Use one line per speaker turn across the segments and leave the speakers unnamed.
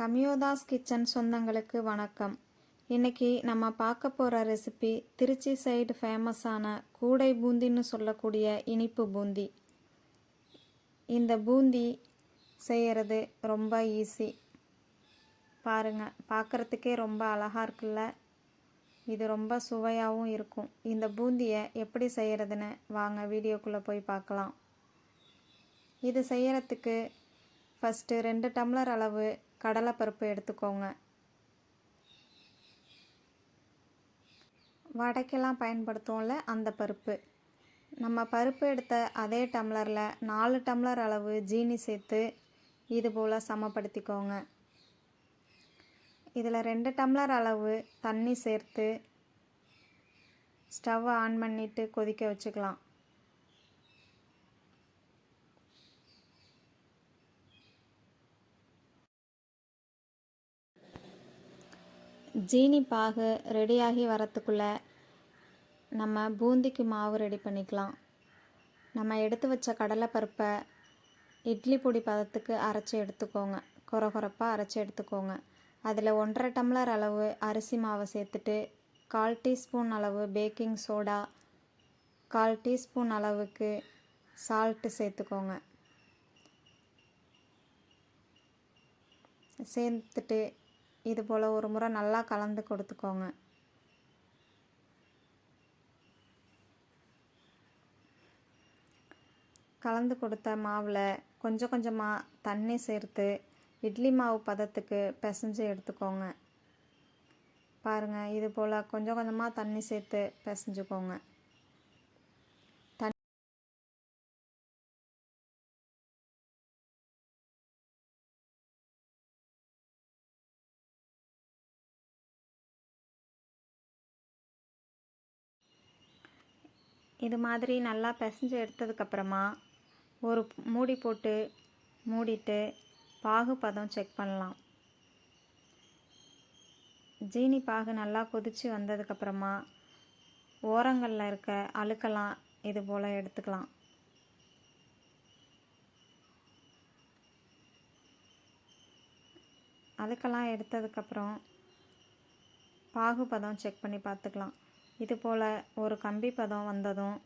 கமியோதாஸ் kitchen சொந்தங்களுக்கு வணக்கம். இன்னைக்கு நம்ம பார்க்க போகிற ரெசிபி திருச்சி சைடு ஃபேமஸான கூடை பூந்தின்னு சொல்லக்கூடிய இனிப்பு பூந்தி. இந்த பூந்தி செய்கிறது ரொம்ப ஈஸி பாருங்கள் பார்க்குறதுக்கே ரொம்ப அழகாக இருக்குல்ல? இது ரொம்ப சுவையாகவும் இருக்கும். இந்த பூந்தியை எப்படி செய்கிறதுன்னு வாங்க வீடியோக்குள்ளே போய் பார்க்கலாம். இது செய்கிறதுக்கு ஃபஸ்ட்டு ரெண்டு டம்ளர் அளவு கடலைப்பருப்பு எடுத்துக்கோங்க. வடைக்கெல்லாம் பயன்படுத்துவோம்ல அந்த பருப்பு. நம்ம பருப்பு எடுத்த அதே டம்ளரில் நாலு டம்ளர் அளவு ஜீனி சேர்த்து இது போல் சமப்படுத்திக்கோங்க. இதில் ரெண்டு டம்ளர் அளவு தண்ணி சேர்த்து ஸ்டவ் ஆன் பண்ணிவிட்டு கொதிக்க வச்சுக்கலாம். ஜீனி பாகு ரெடியாகி வரத்துக்குள்ளே நம்ம பூந்திக்கு மாவு ரெடி பண்ணிக்கலாம். நம்ம எடுத்து வச்ச கடலைப்பருப்பை இட்லி பொடி பதத்துக்கு அரைச்சி எடுத்துக்கோங்க. குறகுறப்பாக அரைச்சி எடுத்துக்கோங்க. அதில் ஒன்றரை டம்ளர் அளவு அரிசி மாவை சேர்த்துட்டு கால் டீஸ்பூன் அளவு பேக்கிங் சோடா கால் டீஸ்பூன் அளவுக்கு சால்ட்டு சேர்த்துக்கோங்க. சேர்த்துட்டு இது போல் ஒரு முறை நல்லா கலந்து கொடுத்துக்கோங்க. கலந்து கொடுத்த மாவில் கொஞ்சம் கொஞ்சமாக தண்ணி சேர்த்து இட்லி மாவு பதத்துக்கு பிசைஞ்சு எடுத்துக்கோங்க. பாருங்கள் இது போல் கொஞ்சம் கொஞ்சமாக தண்ணி சேர்த்து பிசைஞ்சுக்கோங்க. இது மாதிரி நல்லா பிசைஞ்சு எடுத்ததுக்கப்புறமா ஒரு மூடி போட்டு மூடிட்டு பாகு பதம் செக் பண்ணலாம். ஜீனி பாகு நல்லா கொதித்து வந்ததுக்கப்புறமா ஓரங்களில் இருக்க அழுக்கெல்லாம் இது போல் எடுத்துக்கலாம். அழுக்கெல்லாம் எடுத்ததுக்கப்புறம் பாகுபதம் செக் பண்ணி பார்த்துக்கலாம். இது போல் ஒரு கம்பி பதம் வந்ததும்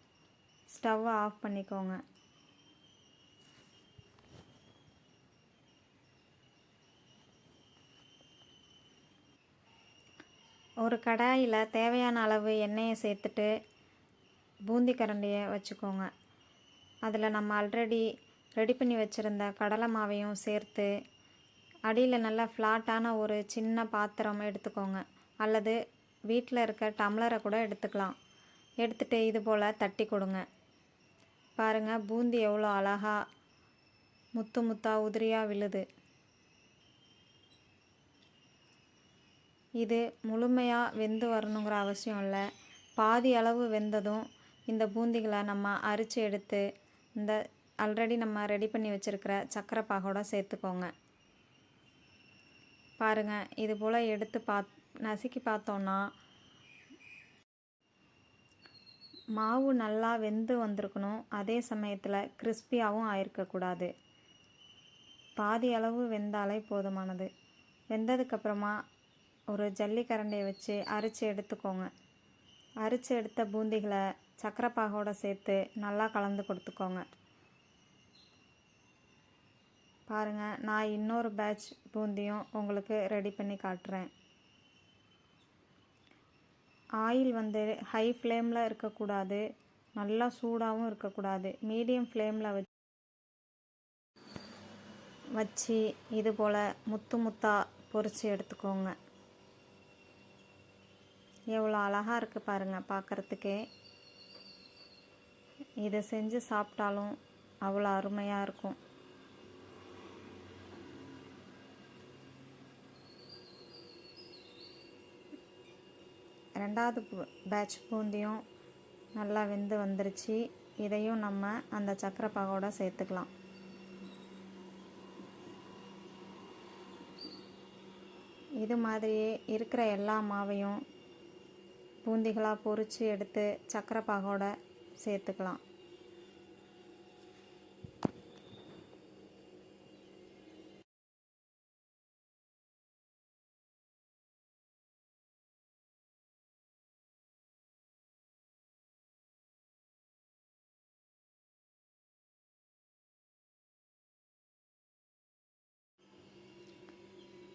ஸ்டவ்வை ஆஃப் பண்ணிக்கோங்க. ஒரு கடாயில் தேவையான அளவு எண்ணெயை சேர்த்துட்டு பூந்தி கரண்டியை வச்சுக்கோங்க. அதில் நம்ம ஆல்ரெடி ரெடி பண்ணி வச்சுருந்த கடலை மாவையும் சேர்த்து அடியில் நல்லா ஃப்ளாட்டான ஒரு சின்ன பாத்திரம் எடுத்துக்கோங்க. அல்லது வீட்டில் இருக்க டம்ளரை கூட எடுத்துக்கலாம். எடுத்துகிட்டு இது போல் தட்டி கொடுங்க. பாருங்கள் பூந்தி எவ்வளோ அழகாக முத்து முத்தாக உதிரியாக விழுது. இது முழுமையாக வெந்து வரணுங்கிற அவசியம் இல்லை. பாதி அளவு வெந்ததும் இந்த பூந்திகளை நம்ம அரிச்சு எடுத்து இந்த ஆல்ரெடி நம்ம ரெடி பண்ணி வச்சுருக்கிற சக்கரை பாகோட சேர்த்துக்கோங்க. பாருங்கள் இது போல் எடுத்து பாத் நசுக்கி பார்த்தோன்னா மாவு நல்லா வெந்து வந்திருக்கணும். அதே சமயத்தில் கிறிஸ்பியாகவும் ஆயிருக்கக்கூடாது. பாதி அளவு வெந்தாலே போதுமானது. வெந்ததுக்கப்புறமா ஒரு ஜல்லிக்கரண்டியை வச்சு அரிச்சு எடுத்துக்கோங்க. அரிச்சு எடுத்த பூந்திகளை சக்கரை பாகோடு சேர்த்து நல்லா கலந்து கொடுத்துக்கோங்க. பாருங்கள் நான் இன்னொரு பேட்ச் பூந்தியும் உங்களுக்கு ரெடி பண்ணி காட்டுறேன். ஆயில் வந்து ஹை ஃப்ளேமில் இருக்கக்கூடாது. நல்லா சூடாகவும் இருக்கக்கூடாது. மீடியம் ஃப்ளேமில் வச்சு வச்சு இது போல் முத்து முத்தாக பொறிச்சு எடுத்துக்கோங்க. எவ்வளோ அழகாக இருக்குது பாருங்கள் பார்க்குறதுக்கே இதை செஞ்சு சாப்பிட்டாலும் அவ்வளோ அருமையாக இருக்கும். ரெண்டாவது பேட்ச் பூந்தியும் நல்லா வெந்து வந்துருச்சு. இதையும் நம்ம அந்த சக்கரை பாகோட சேர்த்துக்கலாம். இது மாதிரியே இருக்கிற எல்லா மாவையும் பூந்திகளாக பொறிச்சு எடுத்து சக்கரை பாகோட சேர்த்துக்கலாம்.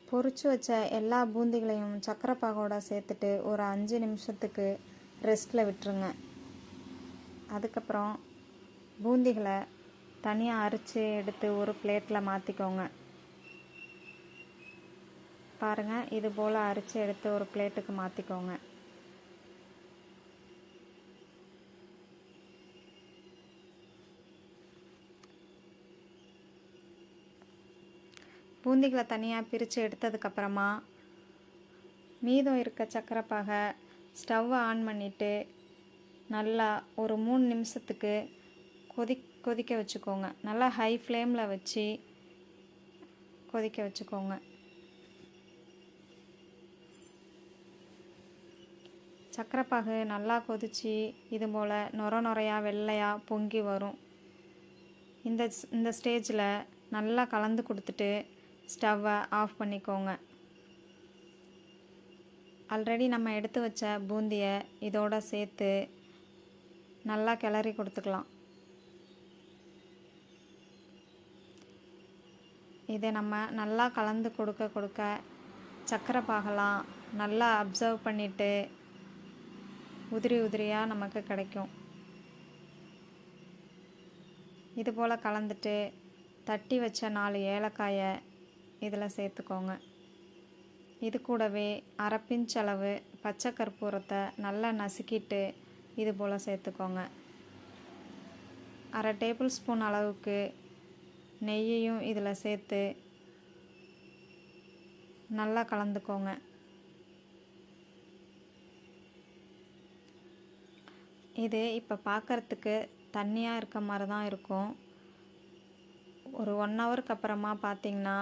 பொறிச்சு வச்ச எல்லா பூந்திகளையும் சக்கரை பாகோட சேர்த்துட்டு ஒரு அஞ்சு நிமிஷத்துக்கு ரெஸ்ட்டில் விட்டுருங்க. அதுக்கப்புறம் பூந்திகளை தனியாக அரித்து எடுத்து ஒரு பிளேட்டில் மாற்றிக்கோங்க பாருங்கள் இது போல் அரித்து எடுத்து ஒரு பிளேட்டுக்கு மாற்றிக்கோங்க பூந்திகளை தனியாக பிரித்து எடுத்ததுக்கப்புறமா மீதம் இருக்க சக்கரைப்பாகை ஸ்டவ்வை ஆன் பண்ணிவிட்டு நல்லா ஒரு மூணு நிமிஷத்துக்கு கொதி கொதிக்க வச்சுக்கோங்க. நல்லா ஹை ஃப்ளேமில் வச்சு கொதிக்க வச்சுக்கோங்க. சக்கரைப்பாகு நல்லா கொதித்து இது போல் நொர நொறையாக வெள்ளையாக பொங்கி வரும். இந்த ஸ்- இந்த ஸ்டேஜில் நல்லா கலந்து கொடுத்துட்டு ஸ்டவ்வை ஆஃப் பண்ணிக்கோங்க. ஆல்ரெடி நம்ம எடுத்து வச்ச பூந்தியை இதோட சேர்த்து நல்லா கிளறி கொடுத்துக்கலாம். இதை நம்ம நல்லா கலந்து கொடுக்க கொடுக்க சக்கரை பாகலாம் நல்லா அப்சர்வ் பண்ணிவிட்டு உதிரி உதிரியாக நமக்கு கிடைக்கும். இது போல் கலந்துட்டு தட்டி வச்ச நாலு ஏலக்காயை இதில் சேர்த்துக்கோங்க. இது கூடவே அரை பச்சை கற்பூரத்தை நல்லா நசுக்கிட்டு இது போல் சேர்த்துக்கோங்க. அரை டேபிள் ஸ்பூன் அளவுக்கு நெய்யையும் இதில் சேர்த்து நல்லா கலந்துக்கோங்க. இது இப்போ பார்க்கறதுக்கு தண்ணியாக இருக்க மாதிரி தான் இருக்கும். ஒரு ஒன் ஹவருக்கு அப்புறமா பார்த்திங்கன்னா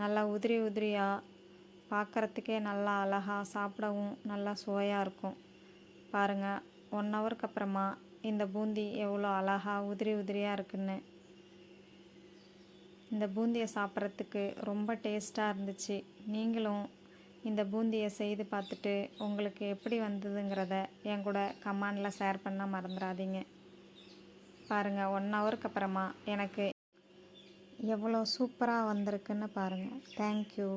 நல்லா உதிரி உதிரியாக பார்க்குறதுக்கே நல்லா அழகாக சாப்பிடவும் நல்லா சுவையாக இருக்கும். பாருங்கள் ஒன் ஹவருக்கு அப்புறமா இந்த பூந்தி எவ்வளோ அழகாக உதிரி உதிரியாக இருக்குன்னு. இந்த பூந்தியை சாப்பிட்றதுக்கு ரொம்ப டேஸ்ட்டாக இருந்துச்சு. நீங்களும் இந்த பூந்தியை செய்து பார்த்துட்டு உங்களுக்கு எப்படி வந்ததுங்கிறத என் கூட கமாண்டில் ஷேர் பண்ண மறந்துடாதீங்க. பாருங்கள் ஒன் ஹவருக்கு அப்புறமா எனக்கு எவ்வளோ சூப்பராக வந்திருக்குன்னு பாருங்கள் தேங்க்யூ